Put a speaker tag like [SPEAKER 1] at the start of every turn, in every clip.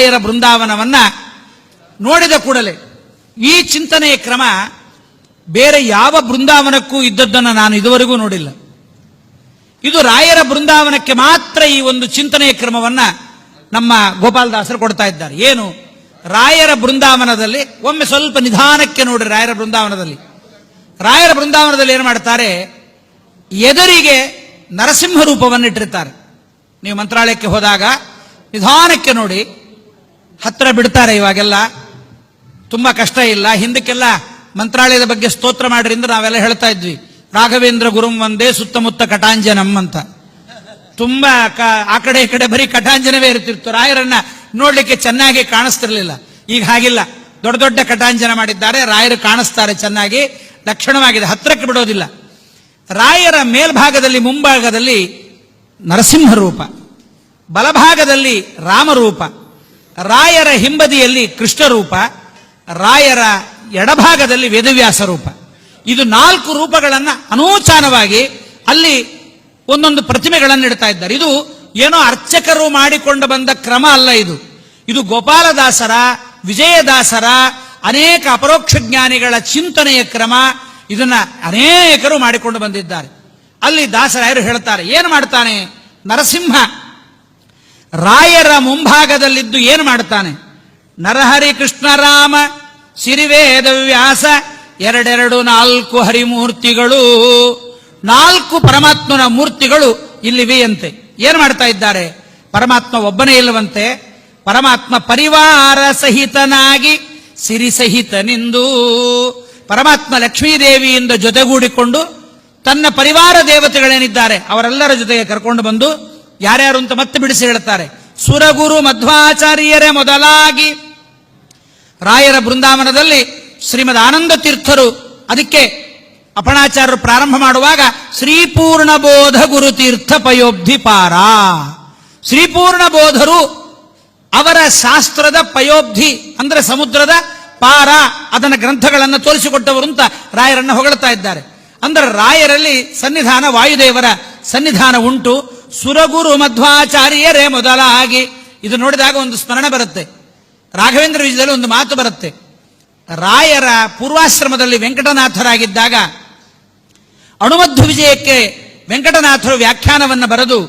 [SPEAKER 1] ರಾಯರ ಬೃಂದಾವನವನ್ನ ನೋಡಿದ ಕೂಡಲೇ. ಈ ಚಿಂತನೆಯ ಕ್ರಮ ಬೇರೆ ಯಾವ ಬೃಂದಾವನಕ್ಕೂ ಇದ್ದದ್ದನ್ನು ನಾನು ಇದುವರೆಗೂ ನೋಡಿಲ್ಲ. ಇದು ರಾಯರ ಬೃಂದಾವನಕ್ಕೆ ಮಾತ್ರ ಈ ಒಂದು ಚಿಂತನೆಯ ಕ್ರಮವನ್ನ ನಮ್ಮ ಗೋಪಾಲದಾಸರು ಕೊಡ್ತಾ ಇದ್ದಾರೆ. ಏನು? ರಾಯರ ಬೃಂದಾವನದಲ್ಲಿ, ಒಮ್ಮೆ ಸ್ವಲ್ಪ ನಿಧಾನಕ್ಕೆ ನೋಡಿ ರಾಯರ ಬೃಂದಾವನದಲ್ಲಿ. ರಾಯರ ಬೃಂದಾವನದಲ್ಲಿ ಏನು ಮಾಡ್ತಾರೆ? ಎದುರಿಗೆ ನರಸಿಂಹ ರೂಪವನ್ನು ಇಟ್ಟಿರ್ತಾರೆ ನೀವು ಮಂತ್ರಾಲಯಕ್ಕೆ ಹೋದಾಗ ನಿಧಾನಕ್ಕೆ ನೋಡಿ ಹತ್ರ ಬಿಡ್ತಾರೆ ಇವಾಗೆಲ್ಲ. ತುಂಬಾ ಕಷ್ಟ ಇಲ್ಲ. ಹಿಂದಕ್ಕೆಲ್ಲ ಮಂತ್ರಾಲಯದ ಬಗ್ಗೆ ಸ್ತೋತ್ರ ಮಾಡ್ರಿ ಅಂದ್ರೆ ನಾವೆಲ್ಲ ಹೇಳ್ತಾ ಇದ್ವಿ. ರಾಘವೇಂದ್ರ ಗುರುಂ ಒಂದೇ ಸುತ್ತಮುತ್ತ ಕಟಾಂಜನಂ ಅಂತ. ತುಂಬಾ ಆ ಕಡೆ ಈ ಕಡೆ ಬರೀ ಕಟಾಂಜನವೇ ಇರ್ತಿತ್ತು. ರಾಯರನ್ನ ನೋಡ್ಲಿಕ್ಕೆ ಚೆನ್ನಾಗಿ ಕಾಣಿಸ್ತಿರ್ಲಿಲ್ಲ. ಈಗ ಹಾಗಿಲ್ಲ. ದೊಡ್ಡ ದೊಡ್ಡ ಕಟಾಂಜನ ಮಾಡಿದ್ದಾರೆ. ರಾಯರು ಕಾಣಿಸ್ತಾರೆ ಚೆನ್ನಾಗಿ. ಲಕ್ಷಣವಾಗಿದೆ. ಹತ್ತಿರಕ್ಕೆ ಬಿಡೋದಿಲ್ಲ. ರಾಯರ ಮೇಲ್ಭಾಗದಲ್ಲಿ ಮುಂಭಾಗದಲ್ಲಿ ನರಸಿಂಹ ರೂಪ. ಬಲಭಾಗದಲ್ಲಿ ರಾಮರೂಪ. ರಾಯರ ಹಿಂಬದಿಯಲ್ಲಿ ಕೃಷ್ಣ ರೂಪ ರಾಯರ ಎಡಭಾಗದಲ್ಲಿ ವೇದವ್ಯಾಸ ರೂಪ ಇದು ನಾಲ್ಕು ರೂಪಗಳನ್ನು ಅನೂಚಾನವಾಗಿ ಅಲ್ಲಿ ಒಂದೊಂದು ಪ್ರತಿಮೆಗಳನ್ನು ಇಡ್ತಾ ಇದ್ದಾರೆ ಇದು ಏನೋ ಅರ್ಚಕರು ಮಾಡಿಕೊಂಡು ಬಂದ ಕ್ರಮ ಅಲ್ಲ ಇದು. ಇದು ಗೋಪಾಲದಾಸರ, ವಿಜಯದಾಸರ, ಅನೇಕ ಅಪರೋಕ್ಷ ಜ್ಞಾನಿಗಳ ಚಿಂತನೆಯ ಕ್ರಮ. ಇದನ್ನ ಅನೇಕರು ಮಾಡಿಕೊಂಡು ಬಂದಿದ್ದಾರೆ. ಅಲ್ಲಿ ದಾಸರಾಯರು ಹೇಳ್ತಾರೆ, ಏನು ಮಾಡ್ತಾನೆ ನರಸಿಂಹ? ರಾಯರ ಮುಂಭಾಗದಲ್ಲಿದ್ದು ಏನು ಮಾಡ್ತಾನೆ ನರಹರಿ ಕೃಷ್ಣರಾಮ ಸಿರಿವೇದ ವ್ಯಾಸ, ಎರಡೆರಡು ನಾಲ್ಕು ಹರಿಮೂರ್ತಿಗಳು, ನಾಲ್ಕು ಪರಮಾತ್ಮನ ಮೂರ್ತಿಗಳು ಇಲ್ಲಿವೆಯಂತೆ. ಏನು ಮಾಡ್ತಾ ಇದ್ದಾರೆ? ಪರಮಾತ್ಮ ಒಬ್ಬನೇ ಇಲ್ಲವಂತೆ. ಪರಮಾತ್ಮ ಪರಿವಾರ ಸಹಿತನಾಗಿ ಸಿರಿ ಸಹಿತನಿಂದು. ಪರಮಾತ್ಮ ಲಕ್ಷ್ಮೀದೇವಿಯಿಂದ ಜೊತೆಗೂಡಿಕೊಂಡು ತನ್ನ ಪರಿವಾರ ದೇವತೆಗಳೇನಿದ್ದಾರೆ ಅವರೆಲ್ಲರ ಜೊತೆಗೆ ಕರ್ಕೊಂಡು ಬಂದು ಯಾರ್ಯಾರು ಅಂತ ಮತ್ತೆ ಬಿಡಿಸಿ ಹೇಳುತ್ತಾರೆ. ಸುರಗುರು ಮಧ್ವಾಚಾರ್ಯರೇ ಮೊದಲಾಗಿ ರಾಯರ ಬೃಂದಾವನದಲ್ಲಿ ಶ್ರೀಮದ್ ಆನಂದ ತೀರ್ಥರು ಅದಕ್ಕೆ ಅಪಣಾಚಾರ್ಯರು ಪ್ರಾರಂಭ ಮಾಡುವಾಗ ಶ್ರೀಪೂರ್ಣ ಬೋಧ ಗುರು ತೀರ್ಥ ಪಯೋಬ್ಧಿ ಪಾರ. ಶ್ರೀಪೂರ್ಣ ಬೋಧರು ಅವರ ಶಾಸ್ತ್ರದ ಪಯೋಬ್ಧಿ ಅಂದ್ರೆ ಸಮುದ್ರದ ಪಾರ ಅದನ್ನ ಗ್ರಂಥಗಳನ್ನು ತೋರಿಸಿಕೊಟ್ಟವರು ಅಂತ ರಾಯರನ್ನು ಹೊಗಳ್ತಾ ಇದ್ದಾರೆ. ಅಂದ್ರೆ ರಾಯರಲ್ಲಿ ಸನ್ನಿಧಾನ ವಾಯುದೇವರ ಸನ್ನಿಧಾನ ಉಂಟು ಸುರಗುರು ಮಧ್ವಾಚಾರ್ಯರೇ ಮೊದಲಾಗಿ. ಇದು ನೋಡಿದಾಗ ಒಂದು ಸ್ಮರಣೆ ಬರುತ್ತೆ. ರಾಘವೇಂದ್ರ ವಿಜಯದಲ್ಲಿ ಒಂದು ಮಾತು ಬರುತ್ತೆ. ರಾಯರ ಪೂರ್ವಾಶ್ರಮದಲ್ಲಿ ವೆಂಕಟನಾಥರಾಗಿದ್ದಾಗ ಅಣುಮಧ್ವ ವಿಜಯಕ್ಕೆ ವೆಂಕಟನಾಥರು ವ್ಯಾಖ್ಯಾನವನ್ನು ಬರೆದು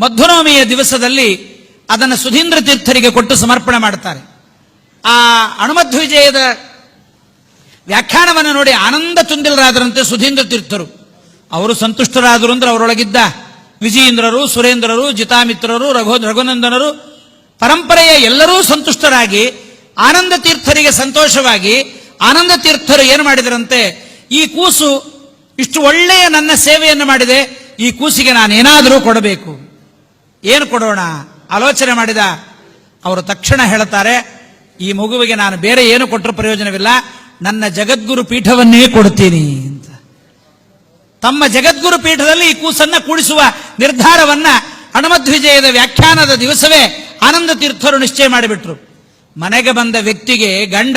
[SPEAKER 1] ಮಧ್ವನವಮಿಯ ದಿವಸದಲ್ಲಿ ಅದನ್ನು ಸುಧೀಂದ್ರ ತೀರ್ಥರಿಗೆ ಕೊಟ್ಟು ಸಮರ್ಪಣೆ ಮಾಡ್ತಾರೆ. ಆ ಅಣುಮಧ್ವ ವಿಜಯದ ವ್ಯಾಖ್ಯಾನವನ್ನು ನೋಡಿ ಆನಂದ ತುಂದಿಲರಾದರಂತೆ ಸುಧೀಂದ್ರ ತೀರ್ಥರು. ಅವರು ಸಂತುಷ್ಟರಾದರು ಅಂದ್ರೆ ಅವರೊಳಗಿದ್ದ ವಿಜಯೇಂದ್ರರು, ಸುರೇಂದ್ರರು, ಜಿತಾಮಿತ್ರರು, ರಘು, ರಘುನಂದನರು ಪರಂಪರೆಯ ಎಲ್ಲರೂ ಸಂತುಷ್ಟರಾಗಿ, ಆನಂದ ತೀರ್ಥರಿಗೆ ಸಂತೋಷವಾಗಿ, ಆನಂದ ತೀರ್ಥರು ಏನು ಮಾಡಿದರಂತೆ, ಈ ಕೂಸು ಇಷ್ಟು ಒಳ್ಳೆಯ ನನ್ನ ಸೇವೆಯನ್ನು ಮಾಡಿದೆ, ಈ ಕೂಸಿಗೆ ನಾನೇನಾದರೂ ಕೊಡಬೇಕು. ಏನು ಕೊಡೋಣ? ಆಲೋಚನೆ ಮಾಡಿದ. ಅವರು ತಕ್ಷಣ ಹೇಳ್ತಾರೆ ಈ ಮಗುವಿಗೆ ನಾನು ಬೇರೆ ಏನು ಕೊಟ್ಟರು ಪ್ರಯೋಜನವಿಲ್ಲ, ನನ್ನ ಜಗದ್ಗುರು ಪೀಠವನ್ನೇ ಕೊಡ್ತೀನಿ ಅಂತ. ತಮ್ಮ ಜಗದ್ಗುರು ಪೀಠದಲ್ಲಿ ಈ ಕೂಸನ್ನ ಕೂಡಿಸುವ ನಿರ್ಧಾರವನ್ನ ಹನುಮಧ್ವಿಜಯದ ವ್ಯಾಖ್ಯಾನದ ದಿವಸವೇ ಆನಂದ ತೀರ್ಥರು ನಿಶ್ಚಯ ಮಾಡಿಬಿಟ್ರು. ಮನೆಗೆ ಬಂದ ವ್ಯಕ್ತಿಗೆ ಗಂಡ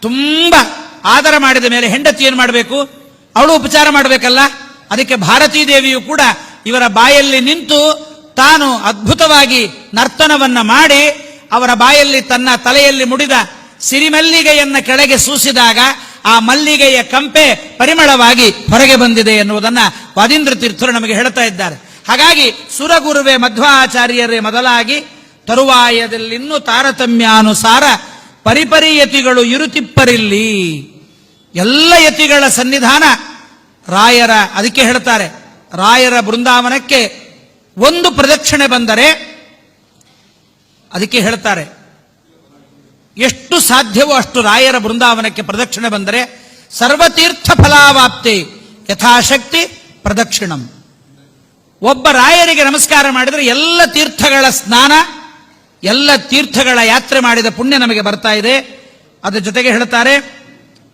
[SPEAKER 1] ತುಂಬಾ ಆದರ ಮಾಡಿದ ಮೇಲೆ ಹೆಂಡತಿ ಏನು ಮಾಡಬೇಕು? ಅವಳು ಉಪಚಾರ ಮಾಡಬೇಕಲ್ಲ? ಅದಕ್ಕೆ ಭಾರತೀ ದೇವಿಯು ಕೂಡ ಇವರ ಬಾಯಲ್ಲಿ ನಿಂತು ತಾನು ಅದ್ಭುತವಾಗಿ ನರ್ತನವನ್ನ ಮಾಡಿ ಅವರ ಬಾಯಲ್ಲಿ ತನ್ನ ತಲೆಯಲ್ಲಿ ಮುಡಿದ ಸಿರಿಮಲ್ಲಿಗೆಯನ್ನ ಕೆಳಗೆ ಸೂಸಿದಾಗ ಆ ಮಲ್ಲಿಗೆಯ ಕಂಪೆ ಪರಿಮಳವಾಗಿ ಹೊರಗೆ ಬಂದಿದೆ ಎನ್ನುವುದನ್ನ ವಾದೀಂದ್ರ ತೀರ್ಥರು ನಮಗೆ ಹೇಳ್ತಾ ಇದ್ದಾರೆ. ಹಾಗಾಗಿ ಸುರಗುರುವೆ ಮಧ್ವಾಚಾರ್ಯರೇ ಮೊದಲಾಗಿ ತರುವಾಯದಲ್ಲಿನ್ನೂ ತಾರತಮ್ಯಾನುಸಾರ ಪರಿಪರಿ ಯತಿಗಳು ಇರುತಿಪ್ಪರಿಲ್ಲಿ ಎಲ್ಲ ಯತಿಗಳ ಸನ್ನಿಧಾನ ರಾಯರ, ಅದಕ್ಕೆ ಹೇಳ್ತಾರೆ, ರಾಯರ ಬೃಂದಾವನಕ್ಕೆ ಒಂದು ಪ್ರದಕ್ಷಿಣೆ ಬಂದರೆ, ಅದಕ್ಕೆ ಹೇಳ್ತಾರೆ, ಎಷ್ಟು ಸಾಧ್ಯವೋ ಅಷ್ಟು ರಾಯರ ಬೃಂದಾವನಕ್ಕೆ ಪ್ರದಕ್ಷಿಣೆ ಬಂದರೆ, ಸರ್ವತೀರ್ಥ ಫಲಾವಾಪ್ತಿ ಯಥಾಶಕ್ತಿ ಪ್ರದಕ್ಷಿಣಂ. ಒಬ್ಬ ರಾಯರಿಗೆ ನಮಸ್ಕಾರ ಮಾಡಿದರೆ ಎಲ್ಲ ತೀರ್ಥಗಳ ಸ್ನಾನ, ಎಲ್ಲ ತೀರ್ಥಗಳ ಯಾತ್ರೆ ಮಾಡಿದ ಪುಣ್ಯ ನಮಗೆ ಬರ್ತಾ ಇದೆ. ಅದರ ಜೊತೆಗೆ ಹೇಳ್ತಾರೆ,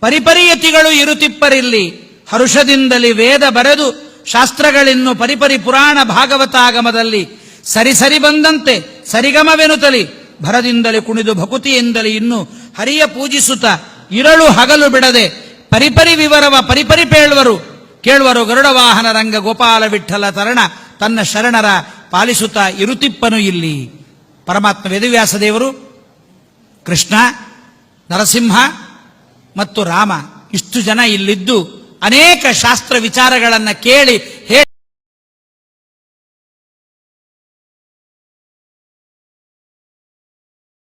[SPEAKER 1] ಪರಿಪರಿಯತಿಗಳು ಇರುತಿಪ್ಪರಿಲ್ಲಿ ಹರುಷದಿಂದಲಿ ವೇದ ಬರೆದು, ಶಾಸ್ತ್ರಗಳಿನ್ನು ಪರಿಪರಿ ಪುರಾಣ ಭಾಗವತಾಗಮದಲ್ಲಿ, ಸರಿ ಸರಿ ಬಂದಂತೆ, ಸರಿಗಮವೆನುತಲಿ, ಭರದಿಂದಲೇ ಕುಣಿದು ಭಕುತಿಯಿಂದಲೇ ಇನ್ನು ಹರಿಯ ಪೂಜಿಸುತ್ತ, ಇರಳು ಹಗಲು ಬಿಡದೆ, ಪರಿಪರಿ ವಿವರವ ಪರಿಪರಿ ಪೇಳುವರು ಕೇಳುವರು ಗರುಡ ವಾಹನ ರಂಗ ಗೋಪಾಲ ವಿಠಲ ತರಣ, ತನ್ನ ಶರಣರ ಪಾಲಿಸುತ್ತಾ ಇರುತಿಪ್ಪನು ಇಲ್ಲಿ. ಪರಮಾತ್ಮ ವೇದವ್ಯಾಸ ದೇವರು, ಕೃಷ್ಣ, ನರಸಿಂಹ ಮತ್ತು ರಾಮ, ಇಷ್ಟು ಜನ ಇಲ್ಲಿದ್ದು ಅನೇಕ ಶಾಸ್ತ್ರ ವಿಚಾರಗಳನ್ನು ಕೇಳಿ ಹೇಳಿ